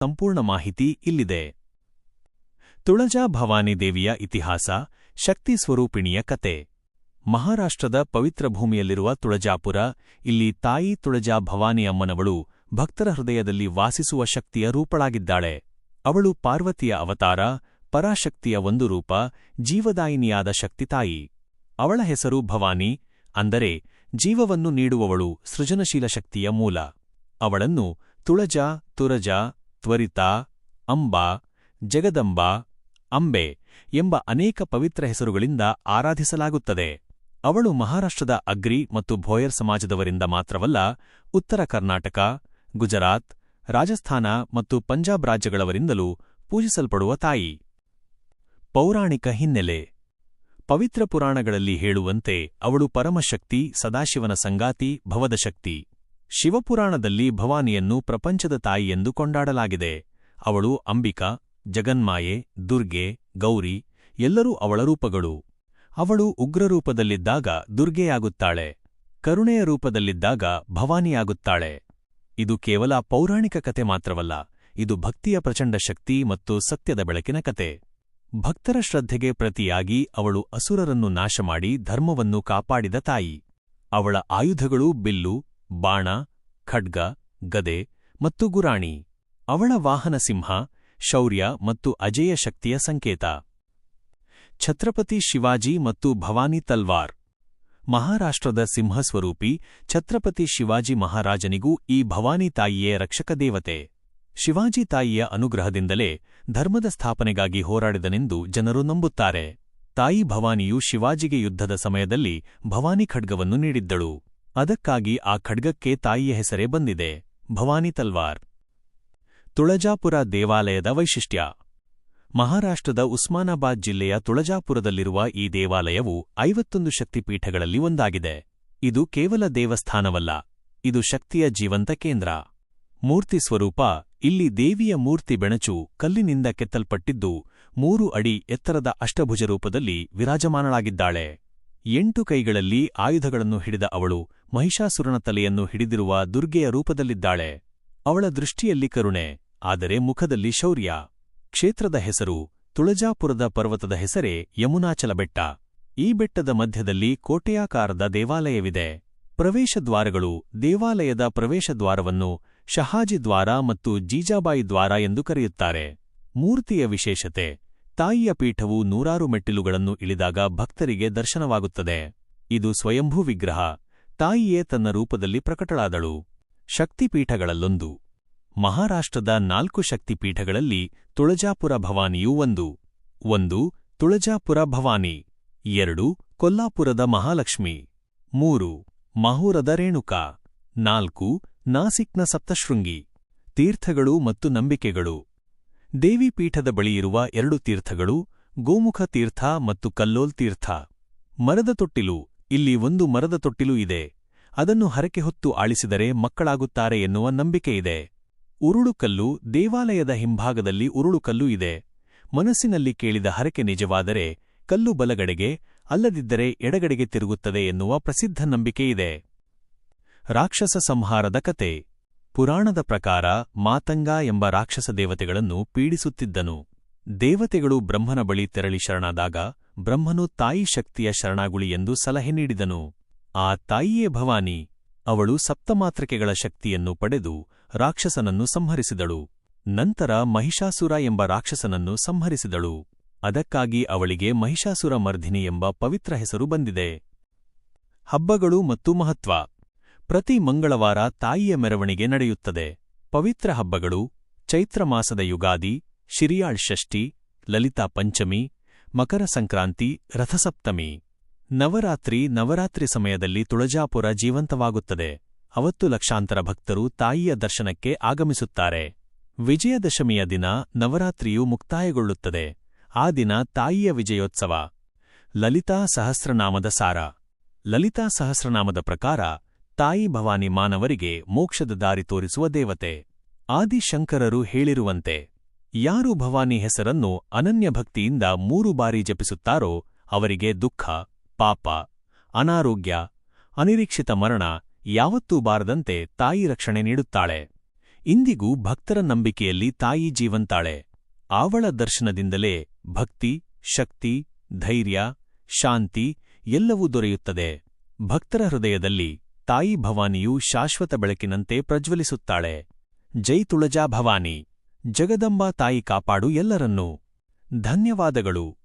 ಸಂಪೂರ್ಣ ಮಾಹಿತಿ ಇಲ್ಲಿದೆ. ತುಳಜಾ ಭವಾನಿ ದೇವಿಯ ಇತಿಹಾಸ, ಶಕ್ತಿ ಸ್ವರೂಪಿಣಿಯ ಕತೆ. ಮಹಾರಾಷ್ಟ್ರದ ಪವಿತ್ರ ಭೂಮಿಯಲ್ಲಿರುವ ತುಳಜಾಪುರ, ಇಲ್ಲಿ ತಾಯಿ ತುಳಜಾ ಭವಾನಿ ಅಮ್ಮನವಳು ಭಕ್ತರ ಹೃದಯದಲ್ಲಿ ವಾಸಿಸುವ ಶಕ್ತಿಯ ರೂಪಳಾಗಿದ್ದಾಳೆ. ಅವಳು ಪಾರ್ವತಿಯ ಅವತಾರ, ಪರಾಶಕ್ತಿಯ ಒಂದು ರೂಪ, ಜೀವದಾಯಿನಿಯಾದ ಶಕ್ತಿ ತಾಯಿ. ಅವಳ ಹೆಸರು ಭವಾನಿ, ಅಂದರೆ ಜೀವವನ್ನು ನೀಡುವವಳು ಸೃಜನಶೀಲ ಶಕ್ತಿಯ ಮೂಲ. ಅವಳನ್ನು ತುಳಜಾ, ತುರಜ ತ್ವರಿತ, ಅಂಬಾ, ಜಗದಂಬಾ, ಅಂಬೆ ಎಂಬ ಅನೇಕ ಪವಿತ್ರ ಹೆಸರುಗಳಿಂದ ಆರಾಧಿಸಲಾಗುತ್ತದೆ. ಅವಳು ಮಹಾರಾಷ್ಟ್ರದ ಅಗ್ರಿ ಮತ್ತು ಭೋಯರ್ ಸಮಾಜದವರಿಂದ ಮಾತ್ರವಲ್ಲ, ಉತ್ತರ ಕರ್ನಾಟಕ, ಗುಜರಾತ್, ರಾಜಸ್ಥಾನ ಮತ್ತು ಪಂಜಾಬ್ ರಾಜ್ಯಗಳವರಿಂದಲೂ ಪೂಜಿಸಲ್ಪಡುವ ತಾಯಿ. ಪೌರಾಣಿಕ ಹಿನ್ನೆಲೆ. ಪವಿತ್ರ ಪುರಾಣಗಳಲ್ಲಿ ಹೇಳುವಂತೆ ಅವಳು ಪರಮಶಕ್ತಿ, ಸದಾಶಿವನ ಸಂಗಾತಿ, ಭವದ ಶಕ್ತಿ. ಶಿವಪುರಾಣದಲ್ಲಿ ಭವಾನಿಯನ್ನು ಪ್ರಪಂಚದ ತಾಯಿಯೆಂದು ಕೊಂಡಾಡಲಾಗಿದೆ. ಅವಳು ಅಂಬಿಕಾ, ಜಗನ್ಮಾಯೆ, ದುರ್ಗೆ, ಗೌರಿ, ಎಲ್ಲರೂ ಅವಳ ರೂಪಗಳು. ಅವಳು ಉಗ್ರರೂಪದಲ್ಲಿದ್ದಾಗ ದುರ್ಗೆಯಾಗುತ್ತಾಳೆ. ಕರುಣೆಯ ರೂಪದಲ್ಲಿದ್ದಾಗ ಭವಾನಿಯಾಗುತ್ತಾಳೆ. ಇದು ಕೇವಲ ಪೌರಾಣಿಕ ಕತೆ ಮಾತ್ರವಲ್ಲ, ಇದು ಭಕ್ತಿಯ ಪ್ರಚಂಡ ಶಕ್ತಿ ಮತ್ತು ಸತ್ಯದ ಬೆಳಕಿನ ಕತೆ. ಭಕ್ತರ ಶ್ರದ್ಧೆಗೆ ಪ್ರತಿಯಾಗಿ ಅವಳು ಅಸುರರನ್ನು ನಾಶಮಾಡಿ ಧರ್ಮವನ್ನು ಕಾಪಾಡಿದ ತಾಯಿ. ಅವಳ ಆಯುಧಗಳು ಬಿಲ್ಲು ಬಾಣ, ಖಡ್ಗ, ಗದೆ ಮತ್ತು ಗುರಾಣಿ. ಅವಳ ವಾಹನ ಸಿಂಹ, ಶೌರ್ಯ ಮತ್ತು ಅಜೇಯ ಶಕ್ತಿಯ ಸಂಕೇತ. ಛತ್ರಪತಿ ಶಿವಾಜಿ ಮತ್ತು ಭವಾನಿ ತಲ್ವಾರ್. ಮಹಾರಾಷ್ಟ್ರದ ಸಿಂಹಸ್ವರೂಪಿ ಛತ್ರಪತಿ ಶಿವಾಜಿ ಮಹಾರಾಜನಿಗೂ ಈ ಭವಾನಿ ತಾಯಿಯೇ ರಕ್ಷಕ ದೇವತೆ. ಶಿವಾಜಿ ತಾಯಿಯ ಅನುಗ್ರಹದಿಂದಲೇ ಧರ್ಮದ ಸ್ಥಾಪನೆಗಾಗಿ ಹೋರಾಡಿದನೆಂದು ಜನರು ನಂಬುತ್ತಾರೆ. ತಾಯಿ ಭವಾನಿಯು ಶಿವಾಜಿಗೆ ಯುದ್ಧದ ಸಮಯದಲ್ಲಿ ಭವಾನಿ ಖಡ್ಗವನ್ನು ನೀಡಿದ್ದಳು. ಅದಕ್ಕಾಗಿ ಆ ಖಡ್ಗಕ್ಕೆ ತಾಯಿಯ ಹೆಸರೇ ಬಂದಿದೆ, ಭವಾನಿ ತಲ್ವಾರ್. ತುಳಜಾಪುರ ದೇವಾಲಯದ ವೈಶಿಷ್ಟ್ಯ. ಮಹಾರಾಷ್ಟ್ರದ ಉಸ್ಮಾನಾಬಾದ್ ಜಿಲ್ಲೆಯ ತುಳಜಾಪುರದಲ್ಲಿರುವ ಈ ದೇವಾಲಯವು ಐವತ್ತೊಂದು ಶಕ್ತಿಪೀಠಗಳಲ್ಲಿ ಒಂದಾಗಿದೆ. ಇದು ಕೇವಲ ದೇವಸ್ಥಾನವಲ್ಲ, ಇದು ಶಕ್ತಿಯ ಜೀವಂತ ಕೇಂದ್ರ. ಮೂರ್ತಿ ಸ್ವರೂಪ, ಇಲ್ಲಿ ದೇವಿಯ ಮೂರ್ತಿ ಬೆಣಚು ಕಲ್ಲಿನಿಂದ ಕೆತ್ತಲ್ಪಟ್ಟಿದ್ದು, ಮೂರು ಅಡಿ ಎತ್ತರದ ಅಷ್ಟಭುಜ ರೂಪದಲ್ಲಿ ವಿರಾಜಮಾನಳಾಗಿದ್ದಾಳೆ. ಎಂಟು ಕೈಗಳಲ್ಲಿ ಆಯುಧಗಳನ್ನು ಹಿಡಿದ ಅವಳು ಮಹಿಷಾಸುರನ ತಲೆಯನ್ನು ಹಿಡಿದಿರುವ ದುರ್ಗೆಯ ರೂಪದಲ್ಲಿದ್ದಾಳೆ. ಅವಳ ದೃಷ್ಟಿಯಲ್ಲಿ ಕರುಣೆ, ಆದರೆ ಮುಖದಲ್ಲಿ ಶೌರ್ಯ. ಕ್ಷೇತ್ರದ ಹೆಸರು ತುಳಜಾಪುರದ ಪರ್ವತದ ಹೆಸರೇ ಯಮುನಾಚಲ ಬೆಟ್ಟ. ಈ ಬೆಟ್ಟದ ಮಧ್ಯದಲ್ಲಿ ಕೋಟೆಯಾಕಾರದ ದೇವಾಲಯವಿದೆ. ಪ್ರವೇಶದ್ವಾರಗಳು ದೇವಾಲಯದ ಪ್ರವೇಶದ್ವಾರವನ್ನು ಶಹಾಜಿ ದ್ವಾರ ಮತ್ತು ಜೀಜಾಬಾಯಿ ದ್ವಾರ ಎಂದು ಕರೆಯುತ್ತಾರೆ. ಮೂರ್ತಿಯ ವಿಶೇಷತೆ ತಾಯಿಯ ಪೀಠವು ನೂರಾರು ಮೆಟ್ಟಿಲುಗಳನ್ನು ಇಳಿದಾಗ ಭಕ್ತರಿಗೆ ದರ್ಶನವಾಗುತ್ತದೆ. ಇದು ಸ್ವಯಂಭೂ ವಿಗ್ರಹ. ತಾಯಿಯೇ ತನ್ನ ರೂಪದಲ್ಲಿ ಪ್ರಕಟಳಾದಳು. ಶಕ್ತಿಪೀಠಗಳಲ್ಲೊಂದು. ಮಹಾರಾಷ್ಟ್ರದ ನಾಲ್ಕು ಶಕ್ತಿಪೀಠಗಳಲ್ಲಿ ತುಳಜಾಪುರ ಭವಾನಿಯೂ ಒಂದು. ಒಂದು, ತುಳಜಾಪುರ ಭವಾನಿ. ಎರಡು, ಕೊಲ್ಲಾಪುರದ ಮಹಾಲಕ್ಷ್ಮಿ. ಮೂರು, ಮಹೂರದ ರೇಣುಕಾ. ನಾಲ್ಕು, ನಾಸಿಕ್ನ ಸಪ್ತಶೃಂಗಿ. ತೀರ್ಥಗಳು ಮತ್ತು ನಂಬಿಕೆಗಳು. ದೇವಿಪೀಠದ ಬಳಿಯಿರುವ ಎರಡು ತೀರ್ಥಗಳು, ಗೋಮುಖ ತೀರ್ಥ ಮತ್ತು ಕಲ್ಲೋಲ್ ತೀರ್ಥ. ಮರದ ತೊಟ್ಟಿಲು, ಇಲ್ಲಿ ಒಂದು ಮರದ ತೊಟ್ಟಿಲು ಇದೆ. ಅದನ್ನು ಹರಕೆ ಹೊತ್ತು ಆಳಿಸಿದರೆ ಮಕ್ಕಳಾಗುತ್ತಾರೆ ಎನ್ನುವ ನಂಬಿಕೆಯಿದೆ ಉರುಳುಕಲ್ಲು ದೇವಾಲಯದ ಹಿಂಭಾಗದಲ್ಲಿ ಉರುಳುಕಲ್ಲು ಇದೆ. ಮನಸ್ಸಿನಲ್ಲಿ ಕೇಳಿದ ಹರಕೆ ನಿಜವಾದರೆ, ಕಲ್ಲು ಬಲಗಡೆಗೆ, ಅಲ್ಲದಿದ್ದರೆ ಎಡಗಡೆಗೆ ತಿರುಗುತ್ತದೆ ಎನ್ನುವ ಪ್ರಸಿದ್ಧ ನಂಬಿಕೆಯಿದೆ ರಾಕ್ಷಸ ಸಂಹಾರದ ಕತೆ. ಪುರಾಣದ ಪ್ರಕಾರ ಮಾತಂಗ ಎಂಬ ರಾಕ್ಷಸ ದೇವತೆಗಳನ್ನು ಪೀಡಿಸುತ್ತಿದ್ದನು. ದೇವತೆಗಳು ಬ್ರಹ್ಮನ ಬಳಿ ತೆರಳಿ ಶರಣಾದಾಗ ಬ್ರಹ್ಮನು ತಾಯಿ ಶಕ್ತಿಯ ಶರಣಾಗುಳಿ ಎಂದು ಸಲಹೆ ನೀಡಿದನು. ಆ ತಾಯಿಯೇ ಭವಾನಿ, ಅವಳು ಸಪ್ತಮಾತ್ರಕೆಗಳ ಶಕ್ತಿಯನ್ನು ಪಡೆದು ರಾಕ್ಷಸನನ್ನು ಸಂಹರಿಸಿದಳು. ನಂತರ ಮಹಿಷಾಸುರ ಎಂಬ ರಾಕ್ಷಸನನ್ನು ಸಂಹರಿಸಿದಳು. ಅದಕ್ಕಾಗಿ ಅವಳಿಗೆ ಮಹಿಷಾಸುರ ಮರ್ಧಿನಿ ಎಂಬ ಪವಿತ್ರ ಹೆಸರು ಬಂದಿದೆ. ಹಬ್ಬಗಳು ಮತ್ತು ಮಹತ್ವ. ಪ್ರತಿ ಮಂಗಳವಾರ ತಾಯಿಯ ಮೆರವಣಿಗೆ ನಡೆಯುತ್ತದೆ. ಪವಿತ್ರ ಹಬ್ಬಗಳು, ಚೈತ್ರ ಮಾಸದ ಯುಗಾದಿ, ಶಿರಿಯಾಳ್ ಷಷ್ಠಿ, ಲಲಿತಾ ಪಂಚಮಿ, ಮಕರ ಸಂಕ್ರಾಂತಿ, ರಥಸಪ್ತಮಿ. ನವರಾತ್ರಿ ನವರಾತ್ರಿ ಸಮಯದಲ್ಲಿ ತುಳಜಾಪುರ ಜೀವಂತವಾಗುತ್ತದೆ. ಅವತ್ತು ಲಕ್ಷಾಂತರ ಭಕ್ತರು ತಾಯಿಯ ದರ್ಶನಕ್ಕೆ ಆಗಮಿಸುತ್ತಾರೆ. ವಿಜಯದಶಮಿಯ ದಿನ ನವರಾತ್ರಿಯು ಮುಕ್ತಾಯಗೊಳ್ಳುತ್ತದೆ. ಆ ದಿನ ತಾಯಿಯ ವಿಜಯೋತ್ಸವ. ಲಲಿತಾ ಸಹಸ್ರನಾಮದ ಸಾರ. ಲಲಿತಾ ಸಹಸ್ರನಾಮದ ಪ್ರಕಾರ ತಾಯಿ ಭವಾನಿ ಮಾನವರಿಗೆ ಮೋಕ್ಷದ ದಾರಿ ತೋರಿಸುವ ದೇವತೆ. ಆದಿಶಂಕರರು ಹೇಳಿರುವಂತೆ, ಯಾರು ಭವಾನಿ ಹೆಸರನ್ನು ಅನನ್ಯ ಭಕ್ತಿಯಿಂದ ಮೂರು ಬಾರಿ ಜಪಿಸುತ್ತಾರೋ ಅವರಿಗೆ ದುಃಖ, ಪಾಪ, ಅನಾರೋಗ್ಯ, ಅನಿರೀಕ್ಷಿತ ಮರಣ ಯಾವತ್ತೂ ಬಾರದಂತೆ ತಾಯಿ ರಕ್ಷಣೆ ನೀಡುತ್ತಾಳೆ. ಇಂದಿಗೂ ಭಕ್ತರ ನಂಬಿಕೆಯಲ್ಲಿ ತಾಯಿ ಜೀವಂತಾಳೆ. ಆವಳ ದರ್ಶನದಿಂದಲೇ ಭಕ್ತಿ, ಶಕ್ತಿ, ಧೈರ್ಯ, ಶಾಂತಿ ಎಲ್ಲವೂ ದೊರೆಯುತ್ತದೆ. ಭಕ್ತರ ಹೃದಯದಲ್ಲಿ ತಾಯಿ ಭವಾನಿಯು ಶಾಶ್ವತ ಬೆಳಕಿನಂತೆ ಪ್ರಜ್ವಲಿಸುತ್ತಾಳೆ. ಜೈ ತುಳಜಾ ಭವಾನಿ. ಜಗದಂಬಾ ತಾಯಿ ಕಾಪಾಡು ಎಲ್ಲರನ್ನೂ. ಧನ್ಯವಾದಗಳು.